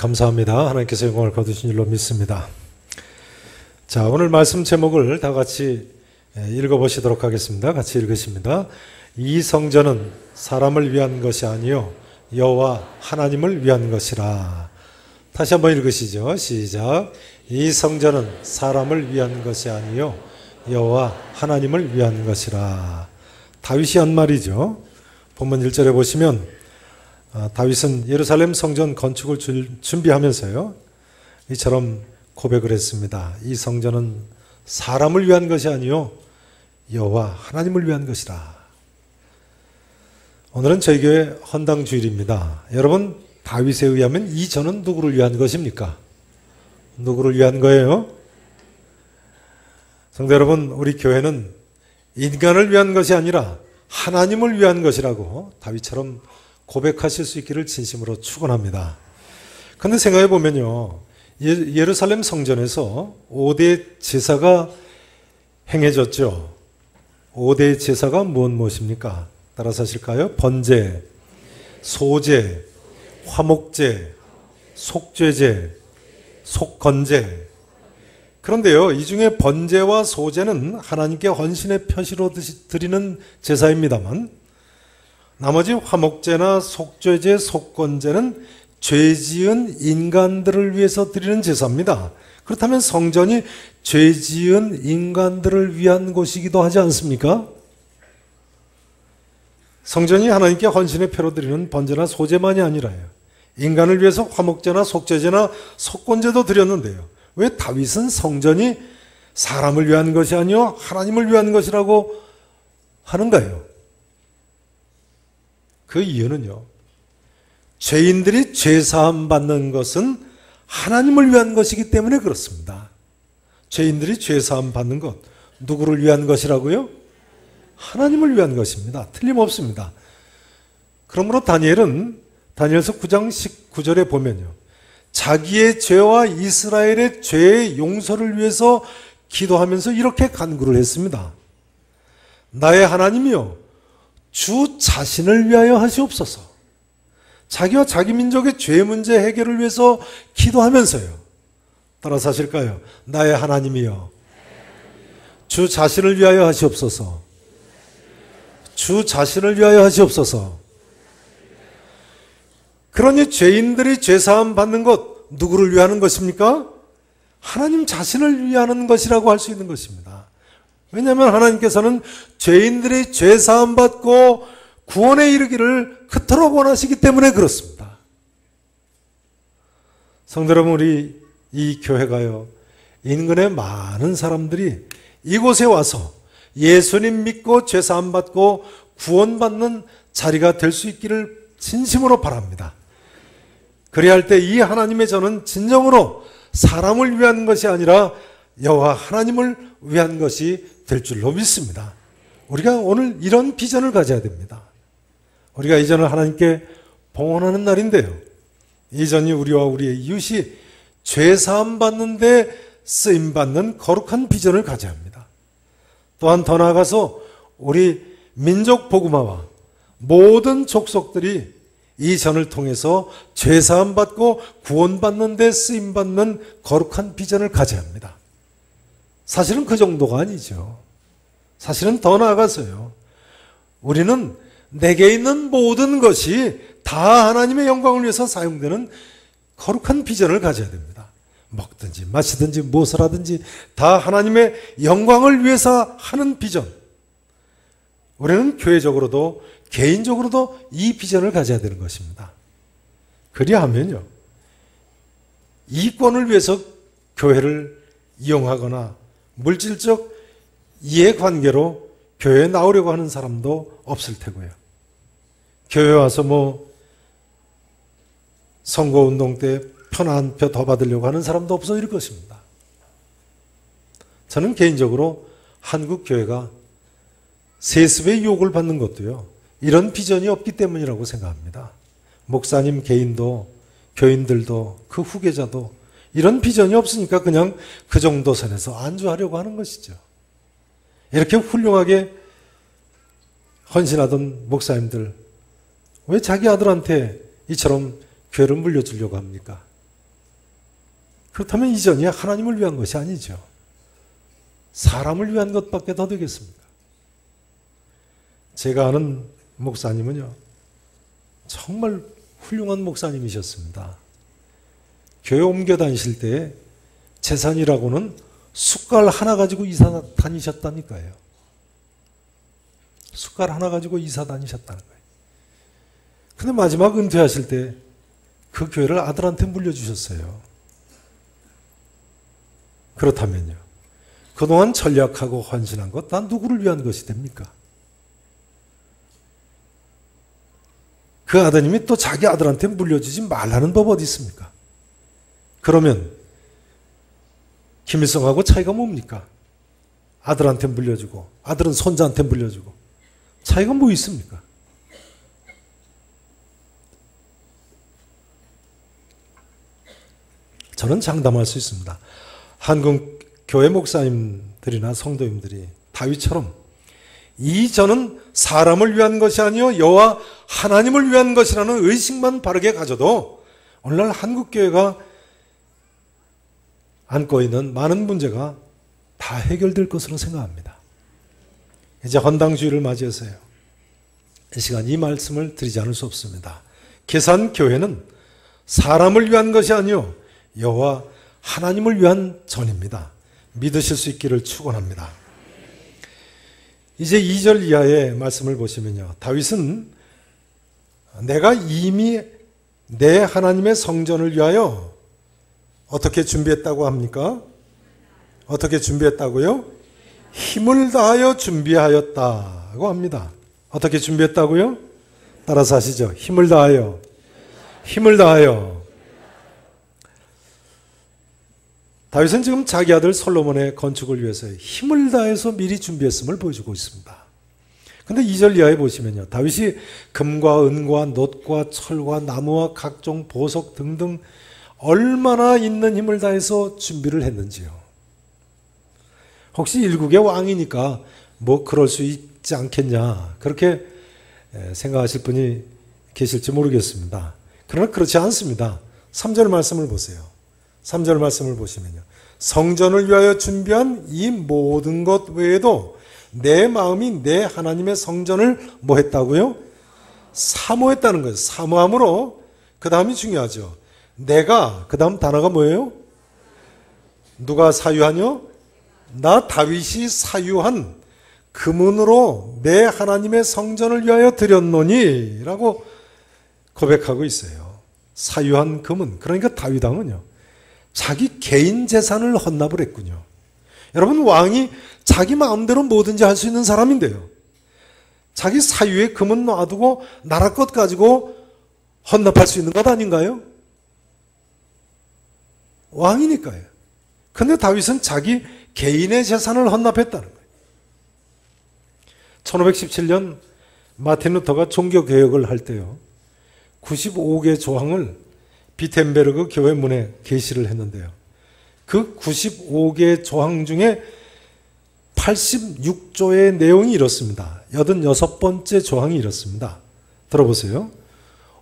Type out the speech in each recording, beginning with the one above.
감사합니다. 하나님께서 영광을 거두신 줄로 믿습니다. 자, 오늘 말씀 제목을 다 같이 읽어보시도록 하겠습니다. 같이 읽으십니다. 이 성전은 사람을 위한 것이 아니요 여호와 하나님을 위한 것이라. 다시 한번 읽으시죠. 시작. 이 성전은 사람을 위한 것이 아니요 여호와 하나님을 위한 것이라. 다윗이 한 말이죠. 본문 1절에 보시면 아, 다윗은 예루살렘 성전 건축을 준비하면서요. 이처럼 고백을 했습니다. 이 성전은 사람을 위한 것이 아니요 여호와 하나님을 위한 것이라. 오늘은 저희 교회 헌당 주일입니다. 여러분 다윗에 의하면 이 전은 누구를 위한 것입니까? 누구를 위한 거예요? 성도 여러분, 우리 교회는 인간을 위한 것이 아니라 하나님을 위한 것이라고 다윗처럼 고백하실 수 있기를 진심으로 축원합니다. 근데 생각해 보면요. 예, 예루살렘 성전에서 5대 제사가 행해졌죠. 5대 제사가 무엇 무엇입니까? 따라서 하실까요? 번제, 소제, 화목제, 속죄제, 속건제. 그런데요, 이 중에 번제와 소제는 하나님께 헌신의 표시로 드리는 제사입니다만, 나머지 화목제나 속죄제, 속건제는 죄 지은 인간들을 위해서 드리는 제사입니다. 그렇다면 성전이 죄 지은 인간들을 위한 곳이기도 하지 않습니까? 성전이 하나님께 헌신의 표로 드리는 번제나 소제만이 아니라요. 인간을 위해서 화목제나 속죄제나 속건제도 드렸는데요. 왜 다윗은 성전이 사람을 위한 것이 아니요 하나님을 위한 것이라고 하는가요? 그 이유는요. 죄인들이 죄 사함 받는 것은 하나님을 위한 것이기 때문에 그렇습니다. 죄인들이 죄 사함 받는 것 누구를 위한 것이라고요? 하나님을 위한 것입니다. 틀림없습니다. 그러므로 다니엘은 다니엘서 9장 19절에 보면요. 자기의 죄와 이스라엘의 죄의 용서를 위해서 기도하면서 이렇게 간구를 했습니다. 나의 하나님이요 주 자신을 위하여 하시옵소서. 자기와 자기 민족의 죄 문제 해결을 위해서 기도하면서요. 따라서 하실까요? 나의 하나님이여. 주 자신을 위하여 하시옵소서. 주 자신을 위하여 하시옵소서. 그러니 죄인들이 죄사함 받는 것 누구를 위하는 것입니까? 하나님 자신을 위하는 것이라고 할 수 있는 것입니다. 왜냐하면 하나님께서는 죄인들이 죄 사함 받고 구원에 이르기를 그토록 원하시기 때문에 그렇습니다. 성도 여러분 우리 이 교회가요. 인근의 많은 사람들이 이곳에 와서 예수님 믿고 죄 사함 받고 구원받는 자리가 될 수 있기를 진심으로 바랍니다. 그래야 할 때 이 하나님의 저는 진정으로 사람을 위한 것이 아니라 여호와 하나님을 위한 것이 될 줄로 믿습니다. 우리가 오늘 이런 비전을 가져야 됩니다. 우리가 이전을 하나님께 봉헌하는 날인데요. 이전이 우리와 우리의 이웃이 죄 사함 받는데 쓰임 받는 거룩한 비전을 가져야 합니다. 또한 더 나아가서 우리 민족 복음화와 모든 족속들이 이 전을 통해서 죄 사함 받고 구원받는 데 쓰임 받는 거룩한 비전을 가져야 합니다. 사실은 그 정도가 아니죠. 사실은 더 나아가서요. 우리는 내게 있는 모든 것이 다 하나님의 영광을 위해서 사용되는 거룩한 비전을 가져야 됩니다. 먹든지 마시든지 무엇을 하든지 다 하나님의 영광을 위해서 하는 비전. 우리는 교회적으로도 개인적으로도 이 비전을 가져야 되는 것입니다. 그리하면요. 이권을 위해서 교회를 이용하거나 물질적 이해관계로 교회에 나오려고 하는 사람도 없을 테고요. 교회 와서 뭐 선거운동 때 편한표 더 받으려고 하는 사람도 없어질 것입니다. 저는 개인적으로 한국 교회가 세습의 유혹을 받는 것도요. 이런 비전이 없기 때문이라고 생각합니다. 목사님 개인도 교인들도 그 후계자도 이런 비전이 없으니까 그냥 그 정도 선에서 안주하려고 하는 것이죠. 이렇게 훌륭하게 헌신하던 목사님들 왜 자기 아들한테 이처럼 교회를 물려주려고 합니까? 그렇다면 이 전이 하나님을 위한 것이 아니죠. 사람을 위한 것밖에 더 되겠습니까? 제가 아는 목사님은요, 정말 훌륭한 목사님이셨습니다. 교회 옮겨 다니실 때 재산이라고는 숟갈 하나 가지고 이사 다니셨다니까요. 숟갈 하나 가지고 이사 다니셨다는 거예요. 근데 마지막 은퇴하실 때 그 교회를 아들한테 물려주셨어요. 그렇다면요. 그동안 전략하고 헌신한 것, 난 누구를 위한 것이 됩니까? 그 아드님이 또 자기 아들한테 물려주지 말라는 법 어디 있습니까? 그러면 김일성하고 차이가 뭡니까? 아들한테 물려주고 아들은 손자한테 물려주고 차이가 뭐 있습니까? 저는 장담할 수 있습니다. 한국 교회 목사님들이나 성도님들이 다윗처럼 이 저는 사람을 위한 것이 아니요 여호와 하나님을 위한 것이라는 의식만 바르게 가져도 오늘날 한국 교회가 안고 있는 많은 문제가 다 해결될 것으로 생각합니다. 이제 헌당주의를 맞이해서요. 이 시간 이 말씀을 드리지 않을 수 없습니다. 계산 교회는 사람을 위한 것이 아니요 여호와 하나님을 위한 전입니다. 믿으실 수 있기를 축원합니다. 이제 2절 이하의 말씀을 보시면요. 다윗은 내가 이미 내 하나님의 성전을 위하여 어떻게 준비했다고 합니까? 어떻게 준비했다고요? 힘을 다하여 준비하였다고 합니다. 어떻게 준비했다고요? 따라서 하시죠. 힘을 다하여. 힘을 다하여. 다윗은 지금 자기 아들 솔로몬의 건축을 위해서 힘을 다해서 미리 준비했음을 보여주고 있습니다. 근데 2절 이하에 보시면요. 다윗이 금과 은과 놋과 철과 나무와 각종 보석 등등 얼마나 있는 힘을 다해서 준비를 했는지요. 혹시 일국의 왕이니까 뭐 그럴 수 있지 않겠냐. 그렇게 생각하실 분이 계실지 모르겠습니다. 그러나 그렇지 않습니다. 3절 말씀을 보세요. 3절 말씀을 보시면요. 성전을 위하여 준비한 이 모든 것 외에도 내 마음이 내 하나님의 성전을 뭐 했다고요? 사모했다는 거예요. 사모함으로 그 다음이 중요하죠. 내가 그 다음 단어가 뭐예요? 누가 사유하뇨? 나 다윗이 사유한 금은으로 내 하나님의 성전을 위하여 드렸노니 라고 고백하고 있어요. 사유한 금은 그러니까 다윗 왕은요. 자기 개인 재산을 헌납을 했군요. 여러분, 왕이 자기 마음대로 뭐든지 할 수 있는 사람인데요. 자기 사유에 금은 놔두고 나라 것 가지고 헌납할 수 있는 것 아닌가요? 왕이니까요. 근데 다윗은 자기 개인의 재산을 헌납했다는 거예요. 1517년 마틴 루터가 종교 개혁을 할 때요. 95개 조항을 비텐베르그 교회 문에 게시를 했는데요. 그 95개 조항 중에 86조의 내용이 이렇습니다. 86번째 조항이 이렇습니다. 들어보세요.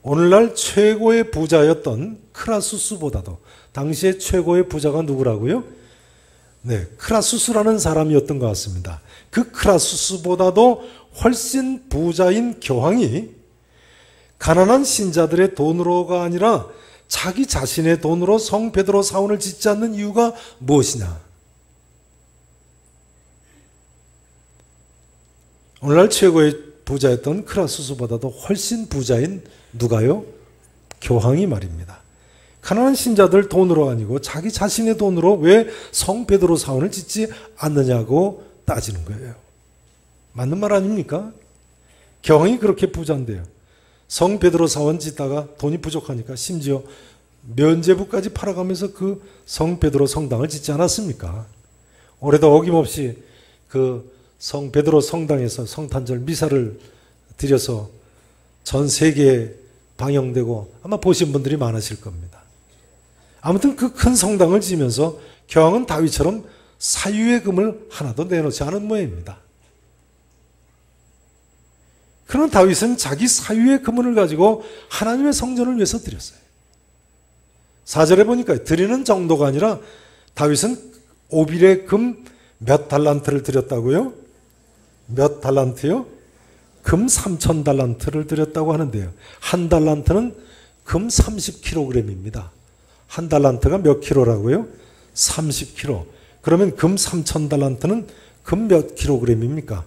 오늘날 최고의 부자였던 크라수스보다도 당시에 최고의 부자가 누구라고요? 네, 크라수스라는 사람이었던 것 같습니다. 그 크라수스보다도 훨씬 부자인 교황이 가난한 신자들의 돈으로가 아니라 자기 자신의 돈으로 성 베드로 사원을 짓지 않는 이유가 무엇이냐? 오늘날 최고의 부자였던 크라수스보다도 훨씬 부자인 누가요? 교황이 말입니다. 가난한 신자들 돈으로 아니고 자기 자신의 돈으로 왜 성 베드로 사원을 짓지 않느냐고 따지는 거예요. 맞는 말 아닙니까? 교황이 그렇게 부자인데요. 성 베드로 사원 짓다가 돈이 부족하니까 심지어 면제부까지 팔아가면서 그 성 베드로 성당을 짓지 않았습니까? 올해도 어김없이 그 성 베드로 성당에서 성탄절 미사를 드려서 전 세계에 방영되고 아마 보신 분들이 많으실 겁니다. 아무튼 그 큰 성당을 지으면서 교황은 다윗처럼 사유의 금을 하나도 내놓지 않은 모양입니다. 그런 다윗은 자기 사유의 금을 가지고 하나님의 성전을 위해서 드렸어요. 4절에 보니까 드리는 정도가 아니라 다윗은 오빌의 금 몇 달란트를 드렸다고요? 몇 달란트요? 금 3천 달란트를 드렸다고 하는데요. 한 달란트는 금 30kg입니다. 한 달란트가 몇 킬로라고요? 30kg. 그러면 금 3천 달란트는 금 몇 킬로그램입니까?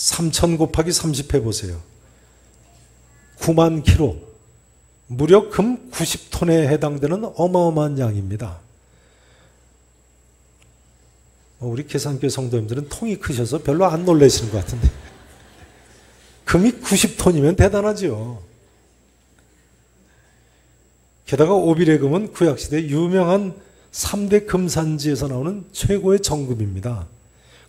3천 곱하기 30 해보세요. 9만 킬로. 무려 금 90톤에 해당되는 어마어마한 양입니다. 어, 우리 계산교 성도님들은 통이 크셔서 별로 안 놀라시는 것 같은데. 금이 90톤이면 대단하죠. 게다가 오빌의 금은 구약시대 유명한 3대 금산지에서 나오는 최고의 정금입니다.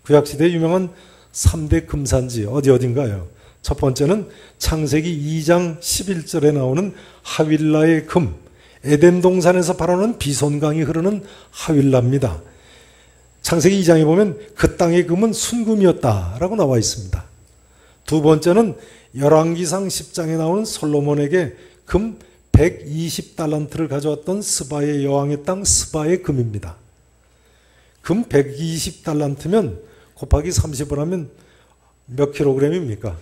구약시대 유명한 3대 금산지 어디 어딘가요? 첫 번째는 창세기 2장 11절에 나오는 하윌라의 금, 에덴 동산에서 발원한 비손강이 흐르는 하윌라입니다. 창세기 2장에 보면 그 땅의 금은 순금이었다라고 나와 있습니다. 두 번째는 열왕기상 10장에 나오는 솔로몬에게 금 120달란트를 가져왔던 스바의 여왕의 땅 스바의 금입니다. 금 120달란트면 곱하기 30을 하면 몇 킬로그램입니까?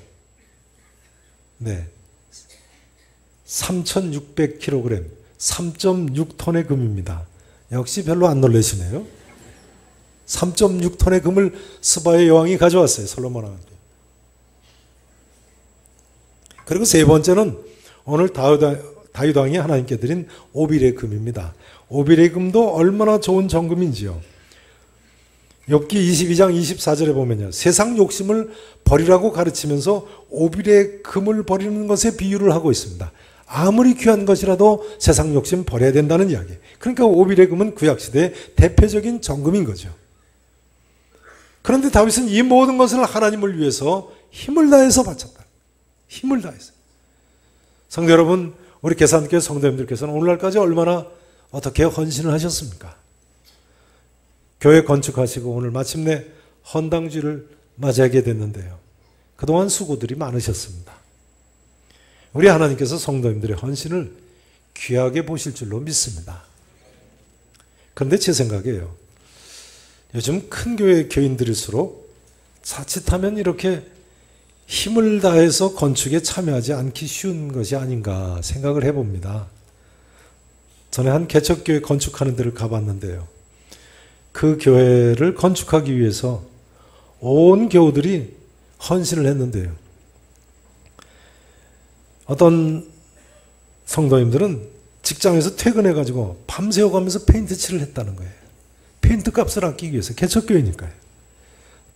네. 3,600kg, 3.6톤의 금입니다. 역시 별로 안 놀라시네요. 3.6톤의 금을 스바의 여왕이 가져왔어요. 솔로몬 왕한테. 그리고 세 번째는 오늘 다윗 왕이 하나님께 드린 오빌의 금입니다. 오빌의 금도 얼마나 좋은 정금인지요. 엽기 22장 24절에 보면요. 세상 욕심을 버리라고 가르치면서 오빌의 금을 버리는 것에 비유를 하고 있습니다. 아무리 귀한 것이라도 세상 욕심 버려야 된다는 이야기. 그러니까 오빌의 금은 구약시대의 대표적인 정금인 거죠. 그런데 다윗은 이 모든 것을 하나님을 위해서 힘을 다해서 바쳤다. 힘을 다해서. 성도 여러분, 우리 계산교 성도님들께서는 오늘날까지 얼마나 어떻게 헌신을 하셨습니까? 교회 건축하시고 오늘 마침내 헌당주를 맞이하게 됐는데요. 그동안 수고들이 많으셨습니다. 우리 하나님께서 성도님들의 헌신을 귀하게 보실 줄로 믿습니다. 그런데 제 생각에요. 요즘 큰 교회 교인들일수록 자칫하면 이렇게 힘을 다해서 건축에 참여하지 않기 쉬운 것이 아닌가 생각을 해봅니다. 전에 한 개척교회 건축하는 데를 가봤는데요. 그 교회를 건축하기 위해서 온 교우들이 헌신을 했는데요. 어떤 성도님들은 직장에서 퇴근해 가지고 밤새워 가면서 페인트 칠을 했다는 거예요. 페인트 값을 아끼기 위해서 개척교회니까요.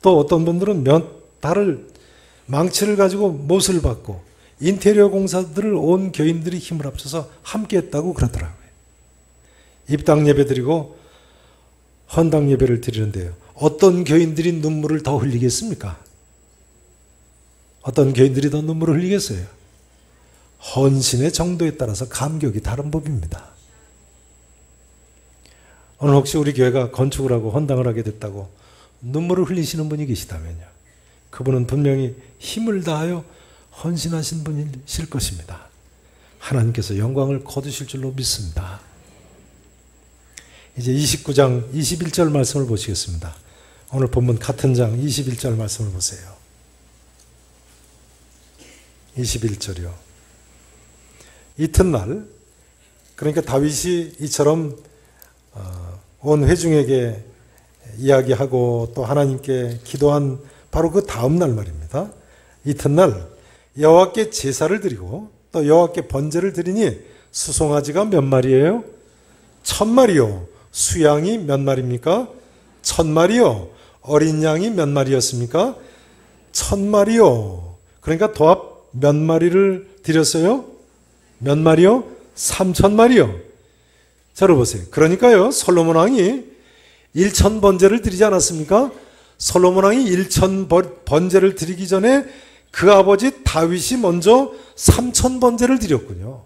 또 어떤 분들은 몇 달을 망치를 가지고 못을 받고 인테리어 공사들을 온 교인들이 힘을 합쳐서 함께 했다고 그러더라고요. 입당 예배 드리고 헌당 예배를 드리는데요. 어떤 교인들이 눈물을 더 흘리겠습니까? 어떤 교인들이 더 눈물을 흘리겠어요? 헌신의 정도에 따라서 감격이 다른 법입니다. 오늘 혹시 우리 교회가 건축을 하고 헌당을 하게 됐다고 눈물을 흘리시는 분이 계시다면요. 그분은 분명히 힘을 다하여 헌신하신 분이실 것입니다. 하나님께서 영광을 거두실 줄로 믿습니다. 이제 29장 21절 말씀을 보시겠습니다. 오늘 본문 같은 장 21절 말씀을 보세요. 21절이요. 이튿날 그러니까 다윗이 이처럼 어, 온 회중에게 이야기하고 또 하나님께 기도한 바로 그 다음 날 말입니다. 이튿날 여호와께 제사를 드리고 또 여호와께 번제를 드리니 수송아지가 몇 마리예요? 천 마리요. 수양이 몇 마리입니까? 천 마리요. 어린 양이 몇 마리였습니까? 천 마리요. 그러니까 도합 몇 마리를 드렸어요? 몇 마리요? 삼천 마리요. 자, 여러분 보세요. 그러니까요, 솔로몬 왕이 일천 번제를 드리지 않았습니까? 솔로몬 왕이 1천 번제를 드리기 전에 그 아버지 다윗이 먼저 3천 번제를 드렸군요.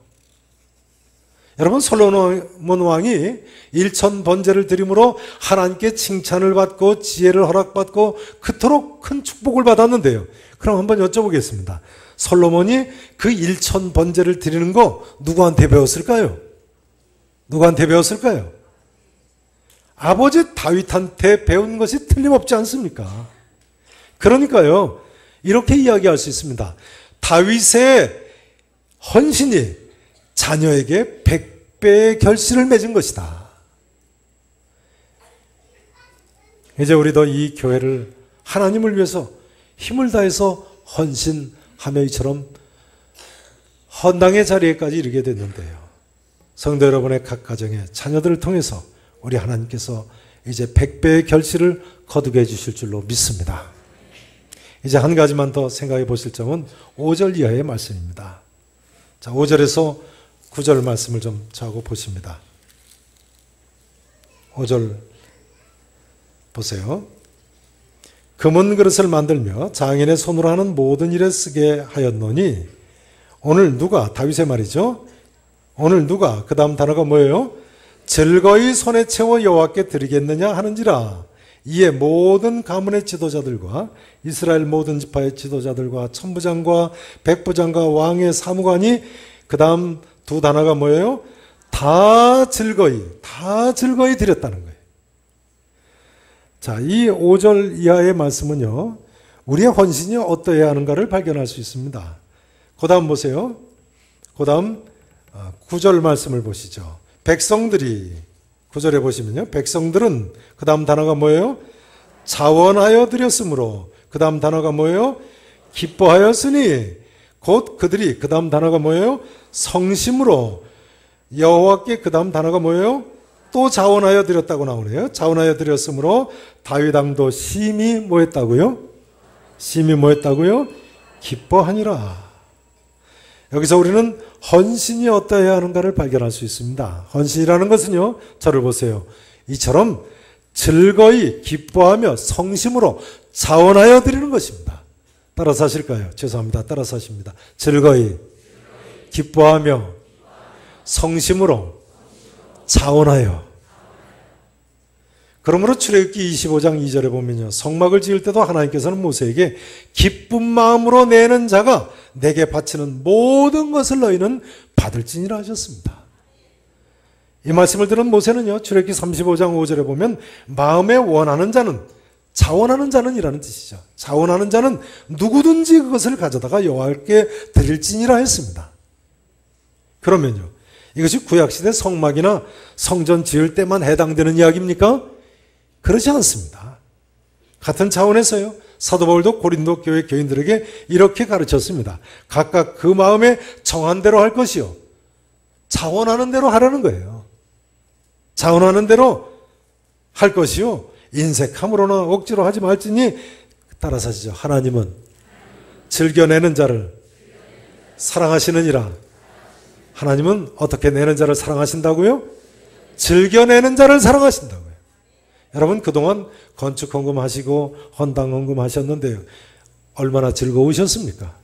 여러분 솔로몬 왕이 1천 번제를 드림으로 하나님께 칭찬을 받고 지혜를 허락받고 그토록 큰 축복을 받았는데요. 그럼 한번 여쭤보겠습니다. 솔로몬이 그 1천 번제를 드리는 거 누구한테 배웠을까요? 누구한테 배웠을까요? 아버지 다윗한테 배운 것이 틀림없지 않습니까? 그러니까요. 이렇게 이야기할 수 있습니다. 다윗의 헌신이 자녀에게 백배의 결실을 맺은 것이다. 이제 우리도 이 교회를 하나님을 위해서 힘을 다해서 헌신하며 이처럼 헌당의 자리에까지 이르게 됐는데요. 성도 여러분의 각 가정의 자녀들을 통해서 우리 하나님께서 이제 백배의 결실을 거두게 해주실 줄로 믿습니다. 이제 한 가지만 더 생각해 보실 점은 5절 이하의 말씀입니다. 자, 5절에서 9절 말씀을 좀 자고 보십니다. 5절 보세요. 금은 그릇을 만들며 장인의 손으로 하는 모든 일에 쓰게 하였노니 오늘 누가 다윗의 말이죠. 오늘 누가 그 다음 단어가 뭐예요? 즐거이 손에 채워 여호와께 드리겠느냐 하는지라 이에 모든 가문의 지도자들과 이스라엘 모든 지파의 지도자들과 천부장과 백부장과 왕의 사무관이 그 다음 두 단어가 뭐예요? 다 즐거이, 다 즐거이 드렸다는 거예요. 자, 이 5절 이하의 말씀은요, 우리의 헌신이 어떠해야 하는가를 발견할 수 있습니다. 그 다음 보세요. 그 다음 9절 말씀을 보시죠. 백성들이 구절에 보시면요. 백성들은 그 다음 단어가 뭐예요? 자원하여 드렸으므로 그 다음 단어가 뭐예요? 기뻐하였으니 곧 그들이 그 다음 단어가 뭐예요? 성심으로 여호와께 그 다음 단어가 뭐예요? 또 자원하여 드렸다고 나오네요. 자원하여 드렸으므로 다윗 왕도 심히 뭐했다고요? 심히 뭐했다고요? 기뻐하니라. 여기서 우리는 헌신이 어떠해야 하는가를 발견할 수 있습니다. 헌신이라는 것은요, 저를 보세요. 이처럼 즐거이 기뻐하며 성심으로 자원하여 드리는 것입니다. 따라서 하실까요? 죄송합니다. 따라서 하십니다. 즐거이 기뻐하며 성심으로 자원하여 그러므로 출애굽기 25장 2절에 보면요. 성막을 지을 때도 하나님께서는 모세에게 기쁜 마음으로 내는 자가 내게 바치는 모든 것을 너희는 받을지니라 하셨습니다. 이 말씀을 들은 모세는요. 출애굽기 35장 5절에 보면 마음에 원하는 자는 자원하는 자는 이라는 뜻이죠. 자원하는 자는 누구든지 그것을 가져다가 여호와께 드릴지니라 했습니다. 그러면요. 이것이 구약시대 성막이나 성전 지을 때만 해당되는 이야기입니까? 그렇지 않습니다. 같은 차원에서요. 사도 바울도 고린도 교회 교인들에게 이렇게 가르쳤습니다. 각각 그 마음에 정한 대로 할 것이요. 자원하는 대로 하라는 거예요. 자원하는 대로 할 것이요. 인색함으로나 억지로 하지 말지니 따라서 하시죠. 하나님은 즐겨내는 자를 사랑하시느니라. 하나님은 어떻게 내는 자를 사랑하신다고요? 즐겨내는 자를 사랑하신다고. 여러분 그동안 건축 헌금하시고 헌당 헌금하셨는데요. 얼마나 즐거우셨습니까?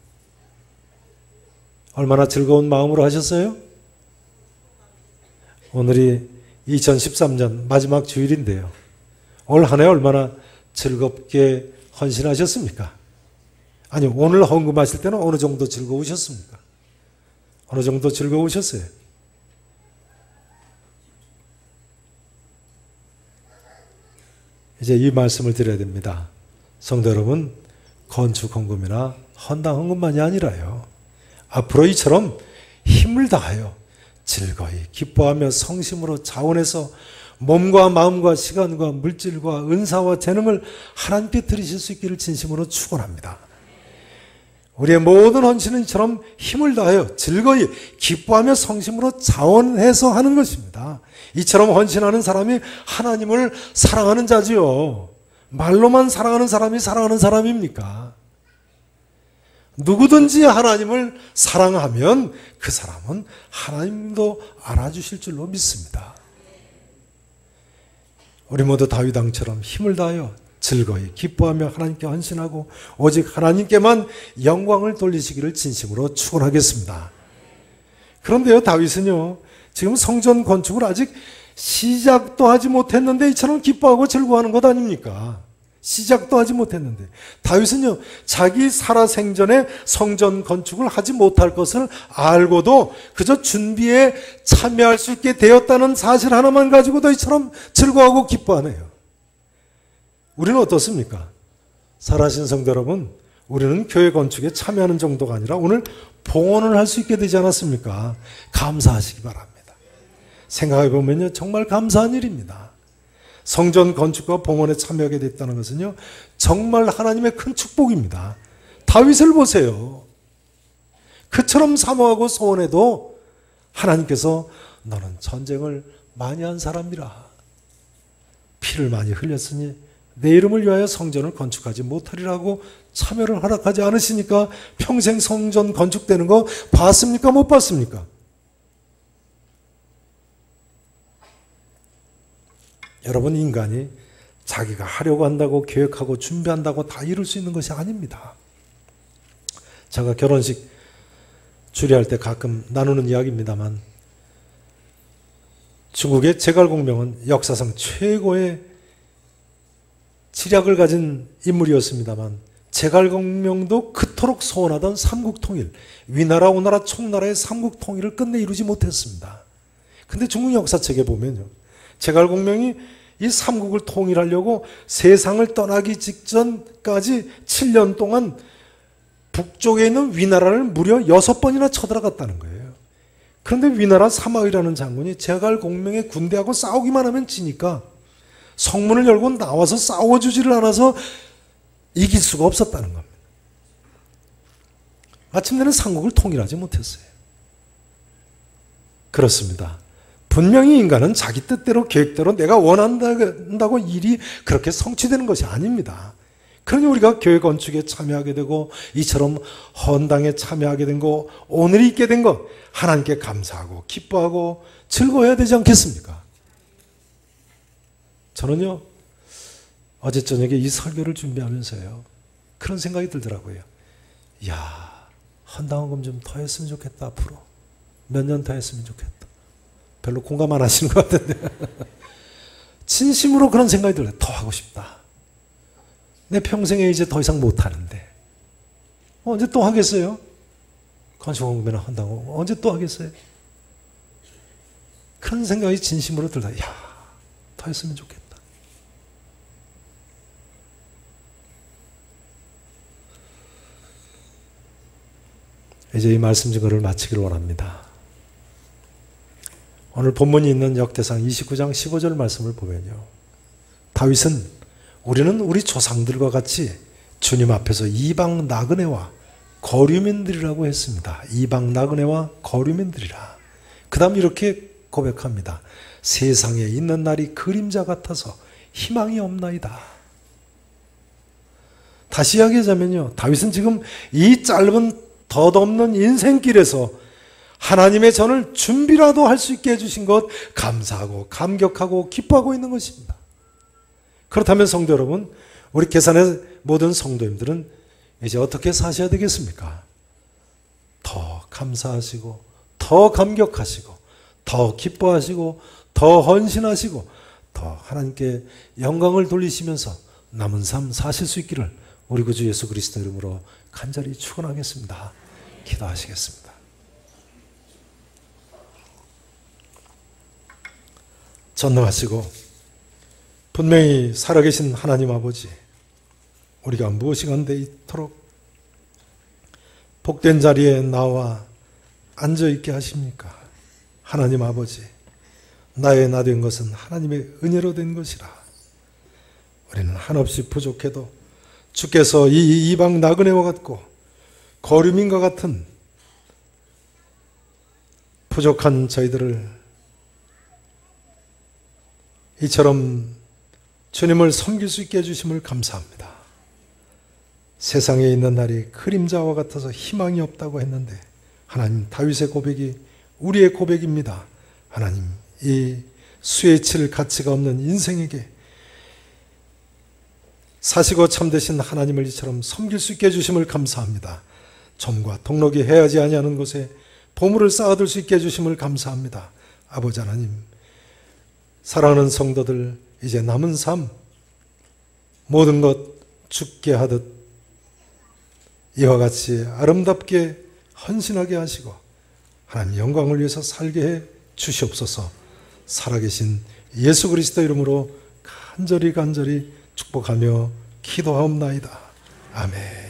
얼마나 즐거운 마음으로 하셨어요? 오늘이 2013년 마지막 주일인데요. 올 한 해 얼마나 즐겁게 헌신하셨습니까? 아니, 오늘 헌금하실 때는 어느 정도 즐거우셨습니까? 어느 정도 즐거우셨어요? 이제 이 말씀을 드려야 됩니다. 성도 여러분, 건축 헌금이나 헌당 헌금만이 아니라요. 앞으로 이처럼 힘을 다하여 즐거이 기뻐하며 성심으로 자원해서 몸과 마음과 시간과 물질과 은사와 재능을 하나님께 드리실 수 있기를 진심으로 축원합니다. 우리의 모든 헌신은 이처럼 힘을 다하여 즐거이 기뻐하며 성심으로 자원해서 하는 것입니다. 이처럼 헌신하는 사람이 하나님을 사랑하는 자지요. 말로만 사랑하는 사람이 사랑하는 사람입니까? 누구든지 하나님을 사랑하면 그 사람은 하나님도 알아주실 줄로 믿습니다. 우리 모두 다윗왕처럼 힘을 다하여 즐거이 기뻐하며 하나님께 헌신하고 오직 하나님께만 영광을 돌리시기를 진심으로 축원하겠습니다. 그런데요 다윗은요 지금 성전 건축을 아직 시작도 하지 못했는데 이처럼 기뻐하고 즐거워하는 것 아닙니까? 시작도 하지 못했는데 다윗은요 자기 살아생전에 성전 건축을 하지 못할 것을 알고도 그저 준비에 참여할 수 있게 되었다는 사실 하나만 가지고도 이처럼 즐거워하고 기뻐하네요. 우리는 어떻습니까? 살아신 성도 여러분, 우리는 교회 건축에 참여하는 정도가 아니라 오늘 봉헌을 할 수 있게 되지 않았습니까? 감사하시기 바랍니다. 생각해 보면요 정말 감사한 일입니다. 성전 건축과 봉헌에 참여하게 됐다는 것은요, 정말 하나님의 큰 축복입니다. 다윗을 보세요. 그처럼 사모하고 소원해도 하나님께서 너는 전쟁을 많이 한 사람이라. 피를 많이 흘렸으니 내 이름을 위하여 성전을 건축하지 못하리라고 참여를 허락하지 않으시니까 평생 성전 건축되는 거 봤습니까? 못 봤습니까? 여러분 인간이 자기가 하려고 한다고 계획하고 준비한다고 다 이룰 수 있는 것이 아닙니다. 제가 결혼식 주례할 때 가끔 나누는 이야기입니다만 중국의 제갈공명은 역사상 최고의 지략을 가진 인물이었습니다만 제갈공명도 그토록 소원하던 삼국통일, 위나라, 오나라, 총나라의 삼국통일을 끝내 이루지 못했습니다. 근데 중국 역사책에 보면요. 제갈공명이 이 삼국을 통일하려고 세상을 떠나기 직전까지 7년 동안 북쪽에 있는 위나라를 무려 여섯 번이나 쳐들어갔다는 거예요. 그런데 위나라 사마의라는 장군이 제갈공명의 군대하고 싸우기만 하면 지니까 성문을 열고 나와서 싸워주지를 않아서 이길 수가 없었다는 겁니다. 마침내는 삼국을 통일하지 못했어요. 그렇습니다. 분명히 인간은 자기 뜻대로 계획대로 내가 원한다고 일이 그렇게 성취되는 것이 아닙니다. 그러니 우리가 교회 건축에 참여하게 되고 이처럼 헌당에 참여하게 된 거, 오늘 있게 된 거, 하나님께 감사하고 기뻐하고 즐거워야 되지 않겠습니까? 저는요, 어제 저녁에 이 설교를 준비하면서요, 그런 생각이 들더라고요. 야 헌당헌금 좀 더 했으면 좋겠다, 앞으로. 몇 년 더 했으면 좋겠다. 별로 공감 안 하시는 것 같은데. 진심으로 그런 생각이 들어요. 더 하고 싶다. 내 평생에 이제 더 이상 못 하는데. 언제 또 하겠어요? 건축공부나 한다고. 언제 또 하겠어요? 그런 생각이 진심으로 들다. 야, 더 했으면 좋겠다. 이제 이 말씀 증거를 마치기를 원합니다. 오늘 본문이 있는 역대상 29장 15절 말씀을 보면요. 다윗은 우리는 우리 조상들과 같이 주님 앞에서 이방 나그네와 거류민들이라고 했습니다. 이방 나그네와 거류민들이라. 그 다음 이렇게 고백합니다. 세상에 있는 날이 그림자 같아서 희망이 없나이다. 다시 이야기하자면요. 다윗은 지금 이 짧은 덧없는 인생길에서 하나님의 전을 준비라도 할 수 있게 해주신 것 감사하고 감격하고 기뻐하고 있는 것입니다. 그렇다면 성도 여러분, 우리 계산의 모든 성도님들은 이제 어떻게 사셔야 되겠습니까? 더 감사하시고, 더 감격하시고, 더 기뻐하시고, 더 헌신하시고, 더 하나님께 영광을 돌리시면서 남은 삶 사실 수 있기를 우리 구주 예수 그리스도 이름으로 간절히 축원하겠습니다. 기도하시겠습니다. 전능하시고 분명히 살아계신 하나님 아버지 우리가 무엇이 간데 이토록 복된 자리에 나와 앉아 있게 하십니까? 하나님 아버지 나의 나 된 것은 하나님의 은혜로 된 것이라 우리는 한없이 부족해도 주께서 이 이방 나그네와 같고 거류민과 같은 부족한 저희들을 이처럼 주님을 섬길 수 있게 해주심을 감사합니다. 세상에 있는 날이 그림자와 같아서 희망이 없다고 했는데 하나님 다윗의 고백이 우리의 고백입니다. 하나님 이 수에 칠 가치가 없는 인생에게 사시고 참되신 하나님을 이처럼 섬길 수 있게 해주심을 감사합니다. 점과 동록이 해야지 아니하는 곳에 보물을 쌓아둘 수 있게 해주심을 감사합니다. 아버지 하나님, 사랑하는 성도들 이제 남은 삶 모든 것 죽게 하듯 이와 같이 아름답게 헌신하게 하시고 하나님 영광을 위해서 살게 해 주시옵소서. 살아계신 예수 그리스도 이름으로 간절히 간절히 축복하며 기도하옵나이다. 아멘.